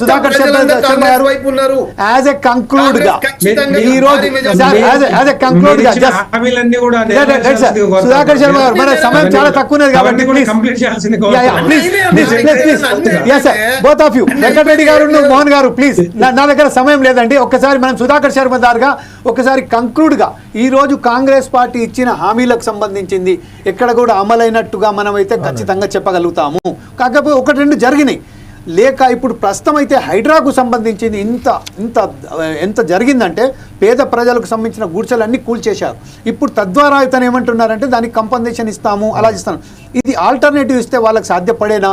సుధాకర్ శర్మ గారు వైపు ఉన్నారు. యాజ్ ఎ కంక్లూడ్గా ఈ రోజు గా. సుధాకర్ శర్మ మన సమయం చాలా తక్కువ ఉన్నది కాబట్టి of you. వెంకటరెడ్డి గారు మోహన్ గారు ప్లీజ్ నా దగ్గర సమయం లేదండి. ఒక్కసారి మనం సుధాకర్ శర్మ గారుగా ఒకసారి కంక్లూడ్గా ఈ రోజు కాంగ్రెస్ పార్టీ ఇచ్చిన హామీలకు సంబంధించింది ఎక్కడ కూడా అమలైనట్టుగా మనం అయితే ఖచ్చితంగా చెప్పగలుగుతాము. కాకపోతే ఒకటి రెండు జరిగినాయి. లేక ఇప్పుడు ప్రస్తుతం అయితే హైడ్రాకు సంబంధించింది ఇంత ఇంత ఎంత జరిగిందంటే పేద ప్రజలకు సంబంధించిన గూడ్చలన్నీ కూల్చేశారు. ఇప్పుడు తద్వారా ఇతను ఏమంటున్నారంటే దానికి కంపన్సేషన్ ఇస్తాము అలా ఇస్తాను ఇది ఆల్టర్నేటివ్ ఇస్తే వాళ్ళకి సాధ్యపడేనా?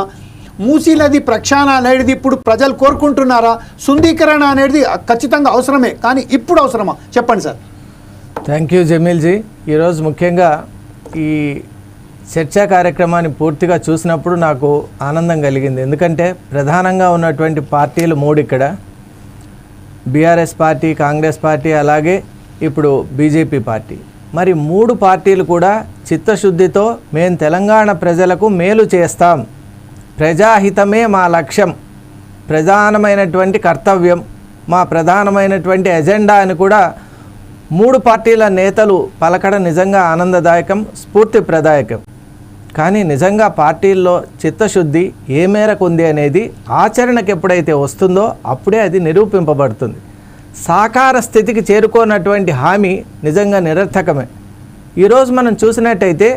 మూసీ నది ప్రక్షాళన అనేది ఇప్పుడు ప్రజలు కోరుకుంటున్నారా? శుద్ధీకరణ అనేది ఖచ్చితంగా అవసరమే కానీ ఇప్పుడు అవసరమా? చెప్పండి సార్. థ్యాంక్ యూ జమీల్జీ ఈరోజు ముఖ్యంగా ఈ చర్చా కార్యక్రమాన్ని పూర్తిగా చూసినప్పుడు నాకు ఆనందం కలిగింది. ఎందుకంటే ప్రధానంగా ఉన్నటువంటి పార్టీలు మూడు ఇక్కడ. బీఆర్ఎస్ పార్టీ కాంగ్రెస్ పార్టీ అలాగే ఇప్పుడు బీజేపీ పార్టీ. మరి మూడు పార్టీలు కూడా చిత్తశుద్ధితో మేము తెలంగాణ ప్రజలకు మేలు చేస్తాం. ప్రజాహితమే మా లక్ష్యం. ప్రధానమైనటువంటి కర్తవ్యం మా ప్రధానమైనటువంటి ఎజెండా అని కూడా మూడు పార్టీల నేతలు పలకడం నిజంగా ఆనందదాయకం స్ఫూర్తిప్రదాయకం. కానీ నిజంగా పార్టీల్లో చిత్తశుద్ధి ఏ మేరకు ఉంది అనేది ఆచరణకు ఎప్పుడైతే వస్తుందో అప్పుడే అది నిరూపింపబడుతుంది. సాకార స్థితికి చేరుకోనటువంటి హామీ నిజంగా నిరర్థకమే. ఈరోజు మనం చూసినట్టయితే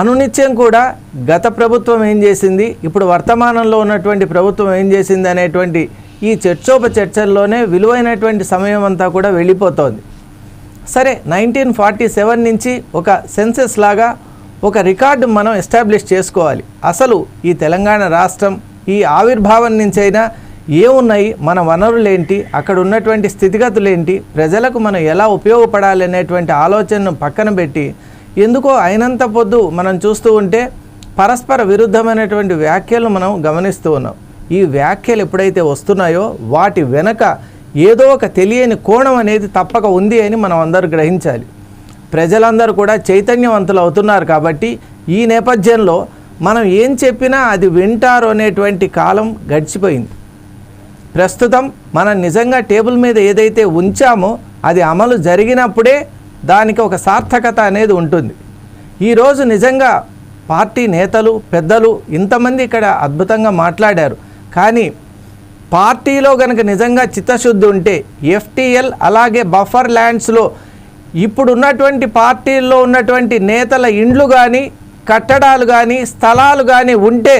అనునిత్యం కూడా గత ప్రభుత్వం ఏం చేసింది ఇప్పుడు వర్తమానంలో ఉన్నటువంటి ప్రభుత్వం ఏం చేసింది అనేటువంటి ఈ చర్చోప చర్చల్లోనే విలువైనటువంటి సమయం అంతా కూడా వెళ్ళిపోతోంది. సరే నైన్టీన్ ఫార్టీ సెవెన్ నుంచి ఒక సెన్సెస్ లాగా ఒక రికార్డు మనం ఎస్టాబ్లిష్ చేసుకోవాలి. అసలు ఈ తెలంగాణ రాష్ట్రం ఈ ఆవిర్భావం నుంచైనా ఏమున్నాయి మన వనరులేంటి అక్కడ ఉన్నటువంటి స్థితిగతులు ఏంటి ప్రజలకు మనం ఎలా ఉపయోగపడాలి అనేటువంటి ఆలోచనను పక్కన పెట్టి ఎందుకో అయినంత పొద్దు మనం చూస్తూ ఉంటే పరస్పర విరుద్ధమైనటువంటి వ్యాఖ్యలు మనం గమనిస్తూ ఉన్నాం. ఈ వ్యాఖ్యలు ఎప్పుడైతే వస్తున్నాయో వాటి వెనక ఏదో ఒక తెలియని కోణం అనేది తప్పక ఉంది అని మనం అందరూ గ్రహించాలి. ప్రజలందరూ కూడా చైతన్యవంతులు అవుతున్నారు కాబట్టి ఈ నేపథ్యంలో మనం ఏం చెప్పినా అది వింటారు అనేటువంటి కాలం గడిచిపోయింది. ప్రస్తుతం మనం నిజంగా టేబుల్ మీద ఏదైతే ఉంచామో అది అమలు జరిగినప్పుడే దానికి ఒక సార్థకత అనేది ఉంటుంది. ఈరోజు నిజంగా పార్టీ నేతలు పెద్దలు ఇంతమంది ఇక్కడ అద్భుతంగా మాట్లాడారు. కానీ పార్టీలో కనుక నిజంగా చిత్తశుద్ధి ఉంటే ఎఫ్టీఎల్ అలాగే బఫర్ ల్యాండ్స్లో ఇప్పుడు ఉన్నటువంటి పార్టీల్లో ఉన్నటువంటి నేతల ఇండ్లు కానీ కట్టడాలు కానీ స్థలాలు కానీ ఉంటే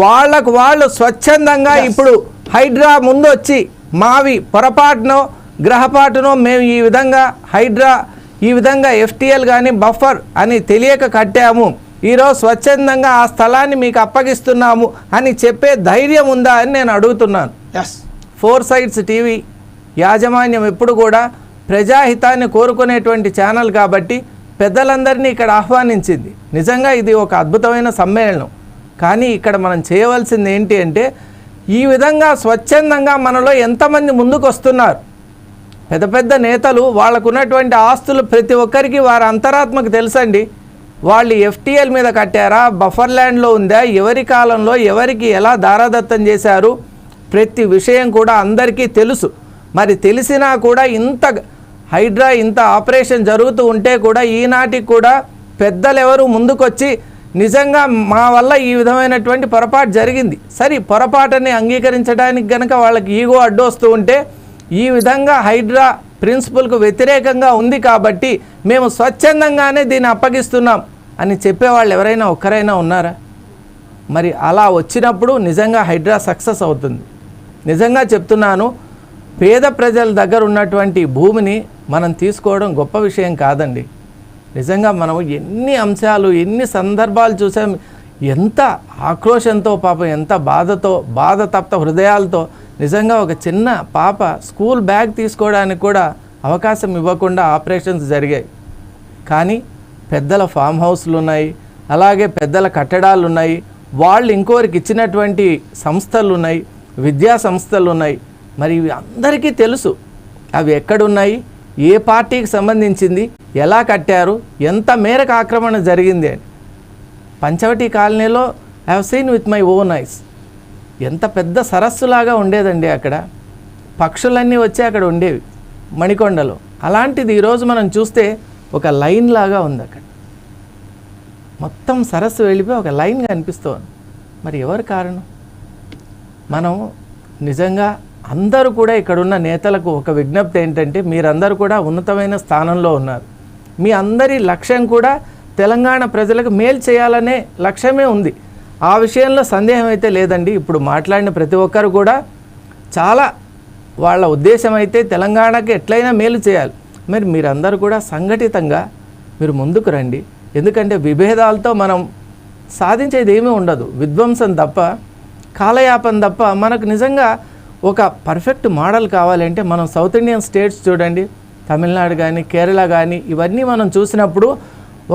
వాళ్ళకు వాళ్ళు స్వచ్ఛందంగా ఇప్పుడు హైడ్రా ముందు వచ్చి మావి పొరపాటునో గ్రహపాటునో మేము ఈ విధంగా హైడ్రా ఈ విధంగా ఎఫ్టీఎల్ కానీ బఫర్ అని తెలియక కట్టాము. ఈరోజు స్వచ్ఛందంగా ఆ స్థలాన్ని మీకు అప్పగిస్తున్నాము అని చెప్పే ధైర్యం ఉందా అని నేను అడుగుతున్నాను. ఎస్ ఫోర్ సైడ్స్ టీవీ యాజమాన్యం ఎప్పుడు కూడా ప్రజాహితాన్ని కోరుకునేటువంటి ఛానల్ కాబట్టి పెద్దలందరినీ ఇక్కడ ఆహ్వానించింది. నిజంగా ఇది ఒక అద్భుతమైన సమ్మేళనం. కానీ ఇక్కడ మనం చేయవలసింది ఏంటి అంటే ఈ విధంగా స్వచ్ఛందంగా మనలో ఎంతమంది ముందుకు వస్తున్నారు పెద్ద పెద్ద నేతలు వాళ్ళకున్నటువంటి ఆస్తులు ప్రతి ఒక్కరికి వారి అంతరాత్మకు తెలుసండి. వాళ్ళు ఎఫ్టీఎల్ మీద కట్టారా? బఫర్ ల్యాండ్లో ఉందా? ఎవరి కాలంలో? ఎవరికి ఎలా దారాదత్తం చేశారు? ప్రతి విషయం కూడా అందరికీ తెలుసు. మరి తెలిసినా కూడా ఇంత హైడ్రా ఇంత ఆపరేషన్ జరుగుతూ ఉంటే కూడా ఈనాటికి కూడా పెద్దలు ఎవరు ముందుకొచ్చి నిజంగా మా వల్ల ఈ విధమైనటువంటి పొరపాటు జరిగింది. సరే పొరపాటుని అంగీకరించడానికి గనక వాళ్ళకి ఈగో అడ్డు వస్తూ ఉంటే ఈ విధంగా హైడ్రా ప్రిన్సిపల్కు వ్యతిరేకంగా ఉంది కాబట్టి మేము స్వచ్ఛందంగానే దీన్ని అప్పగిస్తున్నాం అని చెప్పేవాళ్ళు ఎవరైనా ఒక్కరైనా ఉన్నారా? మరి అలా వచ్చినప్పుడు నిజంగా హైడ్రా సక్సెస్ అవుతుంది. నిజంగా చెప్తున్నాను పేద ప్రజల దగ్గర ఉన్నటువంటి భూమిని మనం తీసుకోవడం గొప్ప విషయం కాదండి. నిజంగా మనం ఎన్ని అంశాలు ఎన్ని సందర్భాలు చూసాం ఎంత ఆక్రోషంతో పాపం ఎంత బాధతో బాధ తప్త హృదయాలతో నిజంగా ఒక చిన్న పాప స్కూల్ బ్యాగ్ తీసుకోవడానికి కూడా అవకాశం ఇవ్వకుండా ఆపరేషన్స్ జరిగాయి. కానీ పెద్దల ఫామ్ హౌస్లు ఉన్నాయి అలాగే పెద్దల కట్టడాలు ఉన్నాయి వాళ్ళు ఇంకోరికి ఇచ్చినటువంటి సంస్థలు ఉన్నాయి విద్యా సంస్థలు ఉన్నాయి. మరి ఇవి అందరికీ తెలుసు. అవి ఎక్కడున్నాయి? ఏ పార్టీకి సంబంధించింది ఎలా కట్టారు ఎంత మేరకు ఆక్రమణ జరిగింది అని. పంచవటి కాలనీలో I have seen with my own eyes ఎంత పెద్ద సరస్సులాగా ఉండేదండి అక్కడ. పక్షులన్నీ వచ్చి అక్కడ ఉండేవి మణికొండలో. అలాంటిది ఈరోజు మనం చూస్తే ఒక లైన్ లాగా ఉంది అక్కడ. మొత్తం సరస్సు వెళ్ళిపోయి ఒక లైన్ కనిపిస్తోంది. మరి ఎవరు కారణం? మనం నిజంగా అందరూ కూడా ఇక్కడున్న నేతలకు ఒక విజ్ఞప్తి ఏంటంటే మీరందరూ కూడా ఉన్నతమైన స్థానంలో ఉన్నారు. మీ అందరి లక్ష్యం కూడా తెలంగాణ ప్రజలకు మేలు చేయాలనే లక్ష్యమే ఉంది. ఆ విషయంలో సందేహం అయితే లేదండి. ఇప్పుడు మాట్లాడిన ప్రతి ఒక్కరు కూడా చాలా వాళ్ళ ఉద్దేశం అయితే తెలంగాణకి ఎట్లయినా మేలు చేయాలి. మరి మీరందరూ కూడా సంఘటితంగా మీరు ముందుకు రండి. ఎందుకంటే విభేదాలతో మనం సాధించేది ఏమీ ఉండదు. విధ్వంసం తప్ప కాలయాపన తప్ప మనకు నిజంగా ఒక పర్ఫెక్ట్ మోడల్ కావాలంటే మనం సౌత్ ఇండియన్ స్టేట్స్ చూడండి తమిళనాడు కానీ కేరళ కానీ ఇవన్నీ మనం చూసినప్పుడు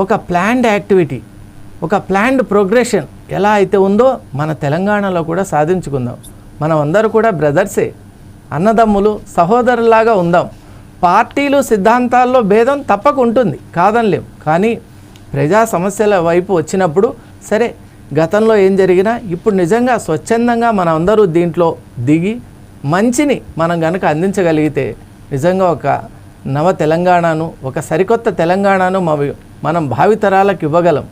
ఒక ప్లాన్డ్ యాక్టివిటీ ఒక ప్లాన్డ్ ప్రోగ్రెషన్ ఎలా అయితే ఉందో మన తెలంగాణలో కూడా సాధించుకుందాం. మనం అందరూ కూడా బ్రదర్సే అన్నదమ్ములు సహోదరులాగా ఉందాం. పార్టీలు సిద్ధాంతాల్లో భేదం తప్పక ఉంటుంది కాదనిలేం. కానీ ప్రజా సమస్యల వైపు వచ్చినప్పుడు సరే గతంలో ఏం జరిగినా ఇప్పుడు నిజంగా స్వచ్ఛందంగా మనందరూ అందరూ దీంట్లో దిగి మంచిని మనం కనుక అందించగలిగితే నిజంగా ఒక నవ తెలంగాణను ఒక సరికొత్త తెలంగాణను మవి- మనం భావితరాలకు ఇవ్వగలం.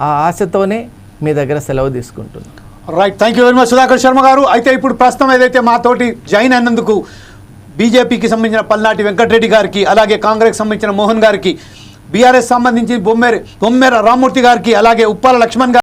ఆ ఆశతోనే మీ దగ్గర సెలవు తీసుకుంటున్నాం. Right thank you very much Sudhakar Sharma garu. అయితే ఇప్పుడు ప్రస్తుతం ఏదైతే మాతోటి జాయిన్ అయినందుకు బీజేపీకి సంబంధించిన పల్నాటి వెంకటరెడ్డి గారికి అలాగే కాంగ్రెస్ సంబంధించిన మోహన్ గారికి బీఆర్ఎస్ సంబంధించి బొమ్మేర బొమ్మేర రామ్మూర్తి గారికి అలాగే ఉప్పాల లక్ష్మణ్ గారు